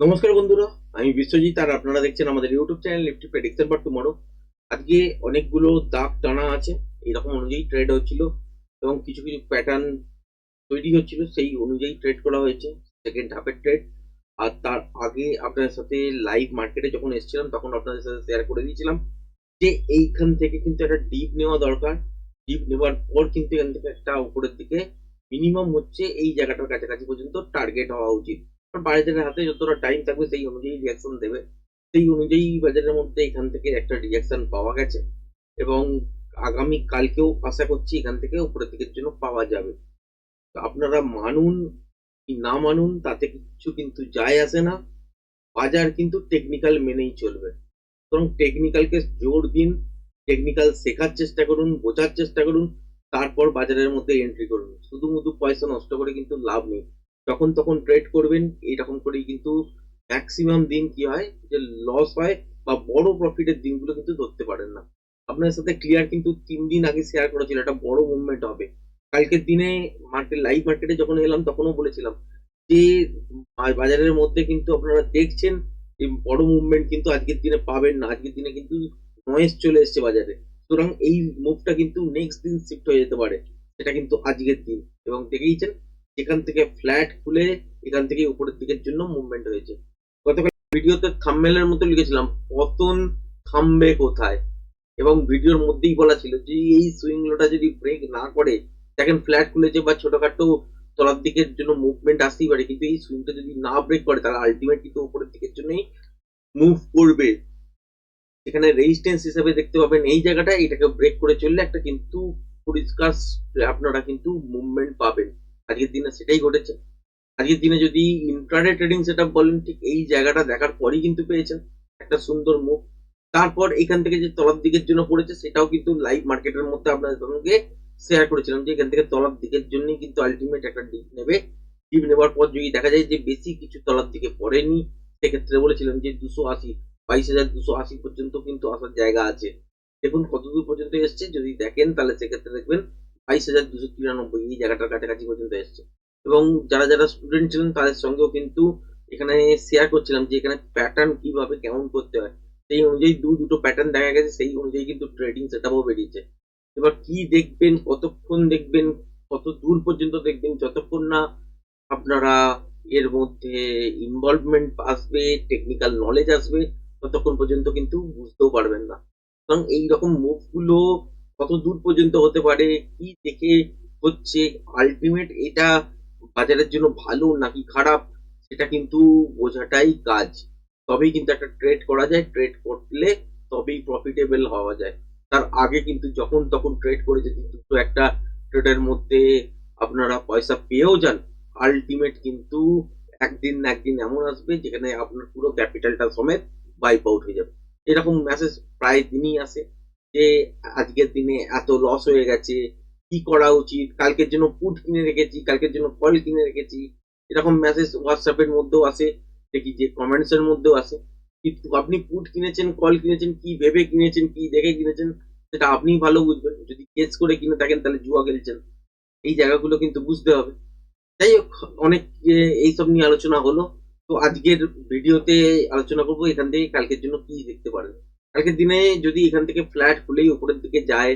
নমস্কার বন্ধুরা, আমি বিশ্বজিৎ আর আপনারা দেখছেন আমাদের YouTube channel Nifty prediction for tomorrow আজকে অনেকগুলো দাগ টানা আছে এরকম অনুযায়ী ট্রেড হচ্ছিল এবং কিছু কিছু প্যাটার্ন তৈরি হচ্ছিল, সেই অনুযায়ী ট্রেড করা হয়েছে সেকেন্ড হাফের ট্রেড আর তার আগে আপনাদের সাথে লাইভ মার্কেটে যখন এসেছিলাম, তখন আপনাদের সাথে শেয়ার করে দিয়েছিলাম যে এইখান থেকে কিন্তু একটা ডিপ নেওয়া দরকার। ডিপ নেওয়ার পর কিন্তু এখান থেকে একটা উপরের দিকে মিনিমাম হচ্ছে এই জায়গাটার কাছাকাছি পর্যন্ত টার্গেট হওয়া উচিত। বাজারের হাতে যতটা টাইম থাকবে সেই অনুযায়ী রিয়াকশন দেবে। সেই অনুযায়ী বাজারের মধ্যে এখান থেকে একটা রিয়াকশন পাওয়া গেছে এবং আগামী কালকেও আশা করছি এখান থেকে উপরের দিকের জন্য পাওয়া যাবে। তো আপনারা মানুন কি না মানুন, তাতে কিছু কিন্তু যায় আসে না। বাজার কিন্তু টেকনিক্যাল মেনেই চলবে। সুতরাং টেকনিক্যালকে জোর দিন টেকনিক্যাল শেখার চেষ্টা করুন, বোঝার চেষ্টা করুন, তারপর বাজারের মধ্যে এন্ট্রি করুন। শুধু শুধু পয়সা নষ্ট করে কিন্তু লাভ নেই। যখন তখন ট্রেড করবেন এইরকম করেই কিন্তু ম্যাক্সিমাম দিন কি হয়? যে লস হয় বা বড় প্রফিটের দিনগুলো কিন্তু ধরতে পারেন না। আপনার সাথে ক্লিয়ার কিন্তু তিন দিন আগে শেয়ার করা ছিল একটা বড় মুভমেন্ট হবে। কালকের দিনে মার্কেট লাইভ মার্কেটে যখন এলাম, তখনও বলেছিলাম যে বাজারের মধ্যে কিন্তু আপনারা দেখছেন এই বড় মুভমেন্ট কিন্তু আজকের দিনে পাবেন না। আজকের দিনে কিন্তু নয়েস চলে এসছে বাজারে। সুতরাং এই মুভটা কিন্তু নেক্সট দিন শিফট হয়ে যেতে পারে। সেটা কিন্তু আজকের দিন। এবং দেখেইছেন এখান থেকে ফ্ল্যাট খুলে এখান থেকে উপরের দিকের জন্য মুভমেন্ট হয়েছে। গতকাল ভিডিওতে থাম্বেলের মতো লিখেছিলাম, পতন থামবে কোথায়? এবং ভিডিওর মধ্যেই বলা ছিল যে, এই সুইং লোটা যদি ব্রেক না করে, দেখেন ফ্ল্যাট খুলেছে বা ছোটখাটো তলার দিকের জন্য মুভমেন্ট আসতেই পারে, কিন্তু এই সুইংটা যদি না ব্রেক করে, তাহলে আলটিমেট কিন্তু উপরের দিকের জন্যই মুভ করবে। এখানে রেজিস্ট্যান্স হিসেবে দেখতে পাবেন, এই জায়গাটা এটাকে ব্রেক করে চললে একটা কিন্তু পরিষ্কার আপনারা কিন্তু মুভমেন্ট পাবেন। আজকের দিনে সেটাই ঘটেছে। আজকের দিনে যদি ইন্ট্রাডে ট্রেডিং সেট বলেন, ঠিক এই জায়গাটা দেখার পরই কিন্তু পেয়েছেন একটা সুন্দর মুখ তারপর এখান থেকে যে তলার দিকের জন্য পড়েছে, সেটাও কিন্তু লাইভ মার্কেটের মধ্যে আপনাদের সঙ্গে শেয়ার করেছিলাম যে এখান থেকে তলার দিকের জন্যই কিন্তু আলটিমেট একটা ডিপ নেবে। ডিপ নেবার পর যদি দেখা যায় যে বেশি কিছু তলার দিকে পড়েনি, সেক্ষেত্রে বলেছিলাম যে দুশো আশি, বাইশ হাজার দুশো আশি পর্যন্ত কিন্তু আসার জায়গা আছে। দেখুন কতদূর পর্যন্ত এসছে, যদি দেখেন তাহলে সেক্ষেত্রে দেখবেন বাইশ হাজার দুশো তিরানব্বই এই জায়গাটার কাছাকাছি পর্যন্ত এসছে। এবং যারা যারা স্টুডেন্ট ছিলেন, তাদের সঙ্গেও কিন্তু এখানে শেয়ার করছিলাম যে এখানে প্যাটার্ন কীভাবে কেমন করতে হয়। সেই অনুযায়ী দু দুটো প্যাটার্ন দেখা গেছে, সেই অনুযায়ী কিন্তু ট্রেডিং সেটআপও বেরিয়েছে। এবার কি দেখবেন, কতক্ষণ দেখবেন, কত দূর পর্যন্ত দেখবেন, যতক্ষণ না আপনারা এর মধ্যে ইনভলভমেন্ট আসবে টেকনিক্যাল নলেজ আসবে, ততক্ষণ পর্যন্ত কিন্তু বুঝতেও পারবেন না। কারণ এইরকম মুভগুলো কত দূর পর্যন্ত হতে পারে, কি দেখে হচ্ছে আলটিমেট এটা বাজারের জন্য ভালো নাকি খারাপ, সেটা কিন্তু বোঝাটাই কাজ। তবেই কিন্তু একটা ট্রেড করা যায় ট্রেড করলে তবেই প্রফিটেবল হওয়া যায়। তার আগে কিন্তু যখন তখন ট্রেড করে যদি দুটো একটা ট্রেডের মধ্যে আপনারা পয়সা পেয়েও যান আলটিমেট কিন্তু একদিন না একদিন এমন আসবে যেখানে আপনার পুরো ক্যাপিটালটা সমেত ওয়াইপ আউট হয়ে যাবে। এরকম মেসেজ প্রায় দিনই আসে। যে আজকের দিনে এত লস হয়ে গেছে, কি করা উচিত? কালকের জন্য পুট কিনে রেখেছি, কালকের জন্য কল কিনে রেখেছি। এরকম মেসেজ হোয়াটসঅ্যাপের মধ্যেও আসে, দেখি যে কমেন্টস এর মধ্যেও আসে। কিন্তু আপনি পুট কিনেছেন কল কিনেছেন, কি ভেবে কিনেছেন, কি দেখে কিনেছেন, সেটা আপনিই ভালো বুঝবেন। যদি কেস করে কিনে থাকেন, তাহলে জুয়া খেলছেন। এই জায়গাগুলো কিন্তু বুঝতে হবে। যাই হোক, অনেক এইসব নিয়ে আলোচনা হলো। তো আজকের ভিডিওতে আলোচনা করব, এখান থেকে কালকের জন্য কি দেখতে পারেন। কালকের দিনে যদি এখান থেকে ফ্ল্যাট খুলেই উপরের দিকে যায়,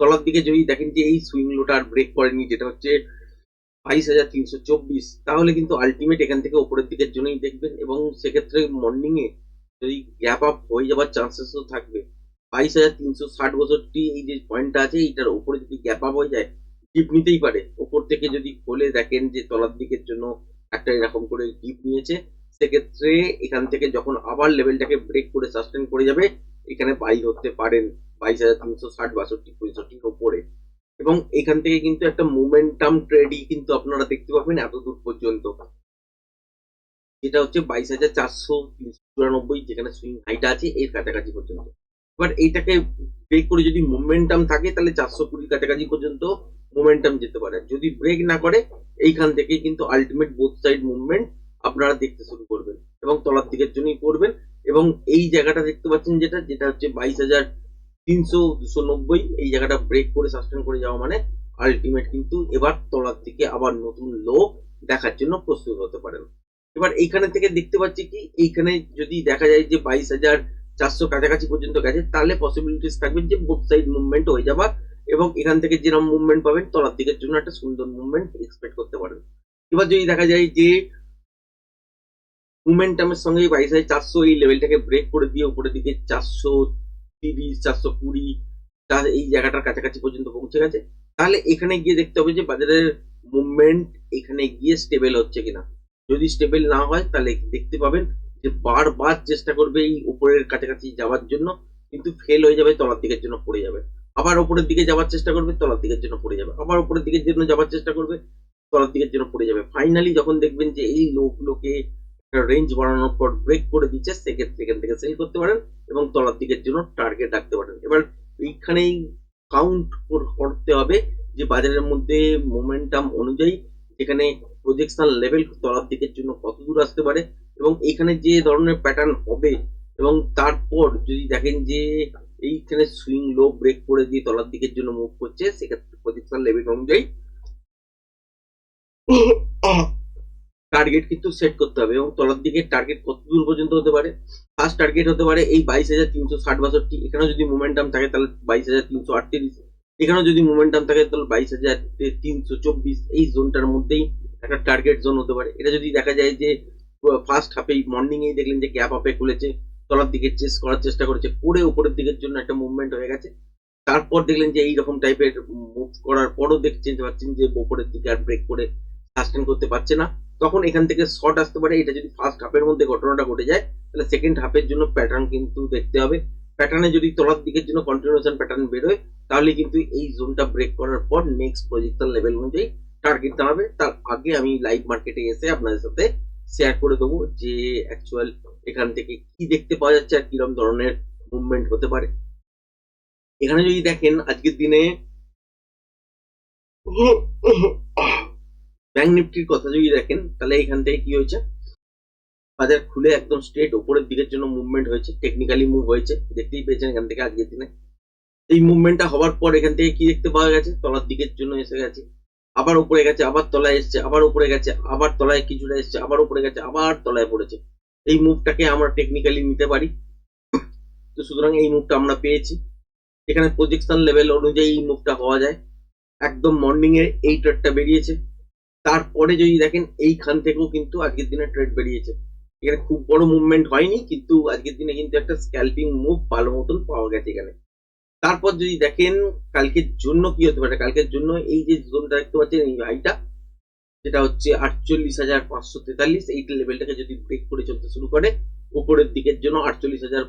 তলার দিকে যদি দেখেন যে এই সুইং লোটা আর ব্রেক করেনি, যেটা হচ্ছে বাইশ হাজার তিনশো চব্বিশ, তাহলে কিন্তু আলটিমেট এখান থেকে উপরের দিকের জন্যই দেখবেন। এবং সেক্ষেত্রে মর্নিং এ যদি গ্যাপ আপ হয়ে যাওয়ার চান্সেসও থাকবে। বাইশ হাজার তিনশো ষাট বছরটি এই যে পয়েন্টটা আছে, এইটার উপরে যদি গ্যাপ আপ হয়ে যায় ডিপ নিতেই পারে। ওপর থেকে যদি খোলে দেখেন যে তলার দিকের জন্য একটা এরকম করে ডিপ নিয়েছে, সেক্ষেত্রে এখান থেকে যখন আবার লেভেলটাকে ব্রেক করে সাস্টেন করে যাবে এখানে বাই হতে পারেন বাইশ হাজার তিনশো ষাট, বাষট্টি, পঁয়ষট্টির ওপরে। এবং এখান থেকে কিন্তু একটা মোমেন্টাম ট্রেডই কিন্তু আপনারা দেখতে পাবেন এত দূর পর্যন্ত। যেটা হচ্ছে বাইশ হাজার চারশো তিনশো চুরানব্বই, যেখানে সুইং হাইটা আছে, এর কাছাকাছি পর্যন্ত। এবার এইটাকে ব্রেক করে যদি মোমেন্টাম থাকে, তাহলে চারশো কুড়ির কাছাকাছি পর্যন্ত মোমেন্টাম যেতে পারে। যদি ব্রেক না করে, এইখান থেকেই কিন্তু আলটিমেট বোথ সাইড মুভমেন্ট আপনারা দেখতে শুরু করবেন এবং তলার দিকের জন্যই করবেন। এবং এই জায়গাটা দেখতে পাচ্ছেন যেটা যেটা হচ্ছে বাইশ হাজার তিনশো দুশো নব্বই, এই জায়গাটা ব্রেক করে সাস্টেন করে যাওয়া মানে আলটিমেট কিন্তু এবার তলার দিকে আবার নতুন লো দেখার জন্য প্রস্তুত হতে পারেন। এবার এইখানে থেকে দেখতে পাচ্ছি কি, এইখানে যদি দেখা যায় যে বাইশ হাজার চারশো কাছাকাছি পর্যন্ত গেছে, তাহলে পসিবিলিটিস থাকবে যে বোথ সাইড মুভমেন্ট হয়ে যাবার এবং এখান থেকে যেরকম মুভমেন্ট পাবেন, তলার দিকের জন্য একটা সুন্দর মুভমেন্ট এক্সপেক্ট করতে পারেন। এবার যদি দেখা যায় যে মোমেন্টামের সঙ্গে বাইশ হাজার চারশো এই লেভেলটাকে ব্রেক করে দিয়ে উপরের দিকে চারশো তিরিশ, চারশো কুড়ি এই জায়গাটার কাছাকাছি পর্যন্ত পৌঁছে গেছে। তাহলে এখানে গিয়ে দেখতে হবে যে বাজারের মুভমেন্ট এখানে গিয়ে স্টেবল হচ্ছে কিনা। যদি স্টেবল না হয়, তাহলে দেখতে পাবেন যে বারবার চেষ্টা করবে এই উপরের কাছাকাছি যাওয়ার জন্য, কিন্তু ফেল হয়ে যাবে, তলার দিকের জন্য পড়ে যাবে। আবার উপরের দিকে যাওয়ার চেষ্টা করবে, তলার দিকের জন্য পড়ে যাবে। আবার উপরের দিকের জন্য যাওয়ার চেষ্টা করবে, তলার দিকের জন্য পড়ে যাবে। ফাইনালি যখন দেখবেন যে এই লোকগুলোকে রেঞ্জ বাড়ানোর পর ব্রেক করে দিচ্ছে, সেক্ষেত্রে এখান থেকে সেল করতে পারেন এবং তলার দিকের জন্য টার্গেট রাখতে পারেন। এবার এইখানেই কাউন্ট করতে হবে যে বাজারের মধ্যে মোমেন্টাম অনুযায়ী এখানে প্রজেকশন লেভেল তলার দিকের জন্য কত দূর আসতে পারে এবং এখানে যে ধরনের প্যাটার্ন হবে এবং তারপর যদি দেখেন যে এইখানে সুইং লো ব্রেক করে দিয়ে তলার দিকের জন্য মুভ করছে, সেক্ষেত্রে প্রজেকশন লেভেল অনুযায়ী টার্গেট কিন্তু সেট করতে হবে এবং তলার দিকে টার্গেট কত দূর পর্যন্ত হতে পারে? ফার্স্ট টার্গেট হতে পারে এই বাইশ হাজার তিনশো ষাট বাষট্টি। এখানেও যদি মোমেন্টাম থাকে তাহলে বাইশ হাজার তিনশো আটত্রিশ। এখানেও যদি মোমেন্টাম থাকে তাহলে বাইশ হাজার তিনশো চব্বিশ। এই জোনটার মধ্যেই একটা টার্গেট জোন হতে পারে। এটা যদি দেখা যায় যে ফার্স্ট হাফে মর্নিং এই দেখলেন যে গ্যাপ আপে খুলেছে, তলার দিকে চেস করার চেষ্টা করেছে, করে উপরের দিকের জন্য একটা মুভমেন্ট হয়ে গেছে। তারপর দেখলেন যে এইরকম টাইপের মুভ করার পরও দেখছেন পাচ্ছেন যে উপরের দিকে আর ব্রেক করে সাস্টেন করতে পারছে না। তখন এখান থেকে শর্ট আসতে পারে। এটা যদি ফার্স্ট হাফের মধ্যে ঘটনাটা ঘটে যায়, তাহলে সেকেন্ড হাফের জন্য প্যাটার্ন কিন্তু দেখতে হবে। প্যাটার্নে যদি তলার দিকের জন্য কন্টিনিউশন প্যাটার্ন বেরোয়, তাহলে কিন্তু এই জোনটা ব্রেক করার পর নেক্সট প্রজেকশন লেভেল অনুযায়ী টার্গেট দাঁড়াবে। তার আগে আমি লাইভ মার্কেটে এসে আপনাদের সাথে শেয়ার করে দেবো যে অ্যাকচুয়াল এখান থেকে কি দেখতে পাওয়া যাচ্ছে আর কীরকম ধরনের মুভমেন্ট হতে পারে। এখানে যদি দেখেন, আজকের দিনে ব্যাংক নিফটির কথা যদি দেখেন, তাহলে এখান থেকে কি হয়েছে? বাজার খুলে একদম স্ট্রেট উপরের দিকের জন্য মুভমেন্ট হয়েছে টেকনিক্যালি মুভ হয়েছে, দেখতেই পেয়েছেন এখান থেকে আজকের দিনে। এই মুভমেন্টটা হওয়ার পর এখান থেকে কি দেখতে পাওয়া গেছে? তলার দিকের জন্য এসে গেছে, আবার উপরে গেছে, আবার তলায় এসছে, আবার উপরে গেছে, আবার তলায় কিছুটা এসছে, আবার উপরে গেছে, আবার তলায় পড়েছে। এই মুভটাকে আমরা টেকনিক্যালি নিতে পারি। তো সুতরাং এই মুভটা আমরা পেয়েছি। এখানে প্রজেকশন লেভেল অনুযায়ী এই মুভটা হওয়া যায়। একদম মর্নিং এ এই ট্রেডটা বেরিয়েছে। তারপরে যদি দেখেন, এইখান থেকেও কিন্তু আজকের দিনে ট্রেড বেরিয়েছে। এখানে খুব বড় মুভমেন্ট হয়নি, কিন্তু আজকের দিনে কিন্তু একটা স্ক্যাল্পিং মুভ ভালো মতন পাওয়া গেছে এখানে। তারপর যদি দেখেন, কালকের জন্য কি হতে পারে? কালকের জন্য এই যে জোনটা দেখতে পাচ্ছেন, এই হাইটা যেটা হচ্ছে আটচল্লিশ হাজার পাঁচশো তেতাল্লিশ, এই লেভেলটাকে যদি ব্রেক করে চলতে শুরু করে, উপরের দিকের জন্য আটচল্লিশ হাজার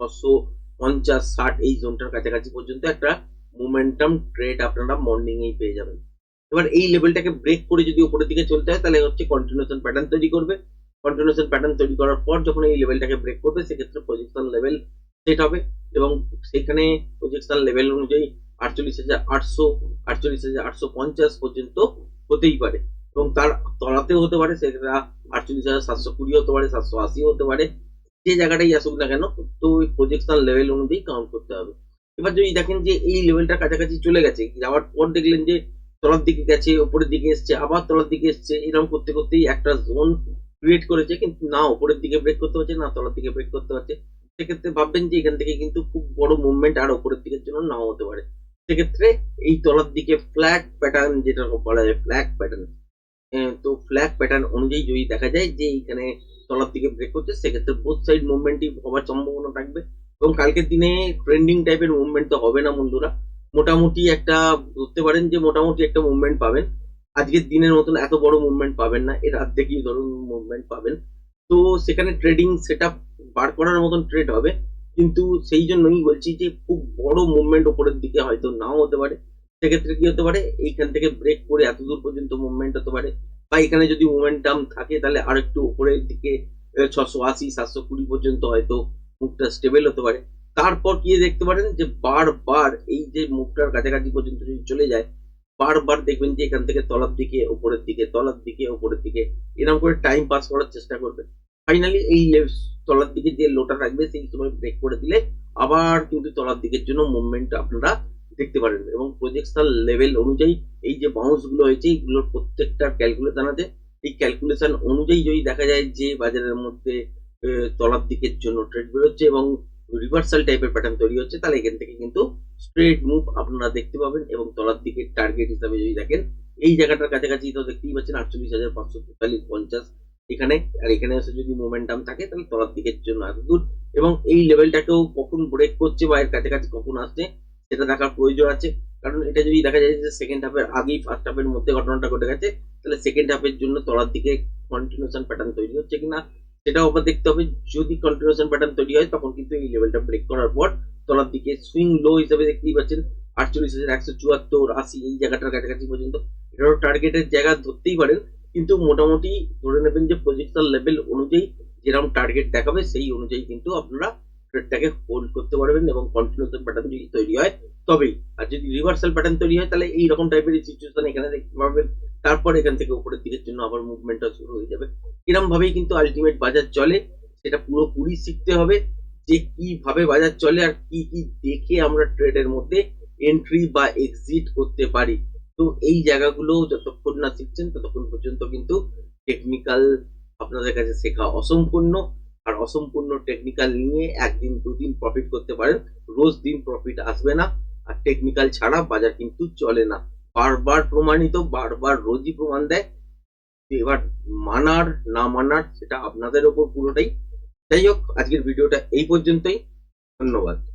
ছশো পঞ্চাশ ষাট, এই জোনটার কাছাকাছি পর্যন্ত একটা মোমেন্টাম ট্রেড আপনারা মর্নিং এই পেয়ে যাবেন। এবার এই লেভেলটাকে ব্রেক করে যদি উপরের দিকে চলতে হয়, তাহলে হচ্ছে কন্টিনিউশন প্যাটার্ন তৈরি করবে। কন্টিনিউশন প্যাটার্ন তৈরি করার পর যখন এই লেভেলটাকে ব্রেক করবে, সেক্ষেত্রে প্রজেকশন লেভেল সেট হবে এবং সেখানে প্রজেকশন লেভেল অনুযায়ী আটচল্লিশ হাজার আটশো, আটচল্লিশ হাজার আটশো পঞ্চাশ পর্যন্ত হতেই পারে। এবং তার তলাতেও হতে পারে, সেটা আটচল্লিশ হাজার সাতশো কুড়ি হতে পারে, সাতশো আশি হতে পারে। যে জায়গাটাই আসুক না কেন, তো ওই প্রজেকশন লেভেল অনুযায়ী কাউন্ট করতে হবে। এবার যদি দেখেন যে এই লেভেলটার কাছাকাছি চলে গেছে, যাওয়ার পর দেখলেন যে তলার দিকে গেছে, উপরের দিকে এসছে, আবার তলার দিকে এসছে, এরকম করতে করতেই একটা জোন ক্রিয়েট করেছে, কিন্তু না, উপরের দিকে ব্রেক করতে পারছে না, তলার দিকে ব্রেক করতে পারছে। সেক্ষেত্রে ভাববেন যে এখান থেকে কিন্তু খুব বড় মুভমেন্ট আর উপরের দিকের জন্য নাও হতে পারে। সেক্ষেত্রে এই তলার দিকে ফ্ল্যাগ প্যাটার্ন যেটা বলা যায় ফ্ল্যাগ প্যাটার্ন তো ফ্ল্যাগ প্যাটার্ন অনুযায়ী যদি দেখা যায় যে এইখানে তলার দিকে ব্রেক করছে, সেক্ষেত্রে বোথ সাইড মুভমেন্টই হওয়ার সম্ভাবনা থাকবে। এবং কালকের দিনে ট্রেন্ডিং টাইপের মুভমেন্ট তো হবে না বন্ধুরা। মোটামুটি একটা ধরতে পারেন যে মোটামুটি একটা মুভমেন্ট পাবেন। আজকের দিনের মতন এত বড় মুভমেন্ট পাবেন না, এর অর্ধেকই ধরুন মুভমেন্ট পাবেন। তো সেখানে ট্রেডিং সেট বার করার মতন ট্রেড হবে। কিন্তু সেই জন্যই বলছি যে খুব বড় মুভমেন্ট ওপরের দিকে হয়তো নাও হতে পারে। সেক্ষেত্রে কি হতে পারে? এইখান থেকে ব্রেক করে এত দূর পর্যন্ত মুভমেন্ট হতে পারে। বা এখানে যদি মোমেন্টাম থাকে তাহলে আর একটু উপরের দিকে ছশো আশি, সাতশো কুড়ি পর্যন্ত হয়তো মুখটা স্টেবল হতে পারে। তারপর কি দেখতে পারেন যে বারবার এই যে মুখটার কাছাকাছি পর্যন্ত যদি চলে যায়, বারবার দেখবেন যে এখান থেকে তলার দিকে, ওপরের দিকে, তলার দিকে, ওপরের দিকে, এরকম করে টাইম পাস করার চেষ্টা করবে ফাইনালি এই তলার দিকে যে লোটা রাখবে, সেই সময় ব্রেক করে দিলে আবার কিন্তু তলার দিকের জন্য মুভমেন্ট আপনারা দেখতে পারেন এবং প্রজেকশনাল লেভেল অনুযায়ী এই যে বাউন্সগুলো হয়েছে এইগুলোর প্রত্যেকটা ক্যালকুলেশন আছে। এই ক্যালকুলেশন অনুযায়ী যদি দেখা যায় যে বাজারের মধ্যে তলার দিকের জন্য ট্রেড বেরোচ্ছে এবং রিভার্সাল টাইপের প্যাটার্ন তৈরি হচ্ছে, তাহলে এখান থেকে কিন্তু স্ট্রেট মুভ আপনারা দেখতে পাবেন এবং তলার দিকে টার্গেট হিসাবে যদি দেখেন, এই জায়গাটার কাছাকাছি তো দেখতেই পাচ্ছেন আটচল্লিশ হাজার পাঁচশো তেতাল্লিশ পঞ্চাশ এখানে, আর এখানে এসে যদি মোমেন্টাম থাকে, তাহলে তলার দিকের জন্য এত দূর। এবং এই লেভেলটাকেও কখন ব্রেক করছে বা এর কাছাকাছি কখন আসছে, সেটা দেখার প্রয়োজন আছে। কারণ এটা যদি দেখা যায় যে সেকেন্ড হাফের আগেই ফার্স্ট হাফের মধ্যে ঘটনাটা ঘটে গেছে, তাহলে সেকেন্ড হাফের জন্য তলার দিকে কন্টিনিউশন প্যাটার্ন তৈরি হচ্ছে কিনা সেটাও আবার দেখতে হবে, যদি কন্টিনিউশন প্যাটার্ন তৈরি হয়, তখন কিন্তু এই লেভেলটা ব্রেক করার পর তলার দিকে সুইং লো হিসেবে দেখতেই পাচ্ছেন, আটচল্লিশ হাজার একশো চুয়াত্তর, আশি, এই জায়গাটার কাছাকাছি পর্যন্ত। এটারও টার্গেটের জায়গা ধরতেই পারেন, কিন্তু মোটামুটি ধরে নেবেন যে পজিশনাল লেভেল অনুযায়ী যেরকম টার্গেট দেখাবে, সেই অনুযায়ী কিন্তু আপনারা ট্রেডটাকে হোল্ড করতে পারবেন এবং কন্টিনিউশন প্যাটার্ন যদি তৈরি হয়, তবেই। আর যদি রিভার্সাল প্যাটার্ন তৈরি হয়, তাহলে এই রকম টাইপের সিচুয়েশন এখানে দেখতে পাবেন। তারপর এখান থেকে উপরের দিকের জন্য আবার মুভমেন্টটা শুরু হয়ে যাবে। এরকম ভাবেই কিন্তু আলটিমেট বাজার চলে, সেটা পুরোপুরি শিখতে হবে যে কীভাবে বাজার চলে আর কি কি দেখে আমরা ট্রেডের মধ্যে এন্ট্রি বা এক্সিট করতে পারি। তো এই জায়গাগুলো যতক্ষণ না শিখছেন, ততক্ষণ পর্যন্ত কিন্তু টেকনিক্যাল আপনাদের কাছে শেখা অসম্পূর্ণ। আর অসম্পূর্ণ টেকনিক্যাল নিয়ে একদিন, দুদিন প্রফিট করতে পারেন। রোজ দিন প্রফিট আসবে না। আর টেকনিক্যাল ছাড়া বাজার কিন্তু চলে না। বারবার প্রমাণিত, বারবার রোজই প্রমাণ দেয়। এবার মানার, না মানার, সেটা আপনাদের ওপর পুরোটাই। যাই হোক, আজকের ভিডিওটা এই পর্যন্তই। ধন্যবাদ।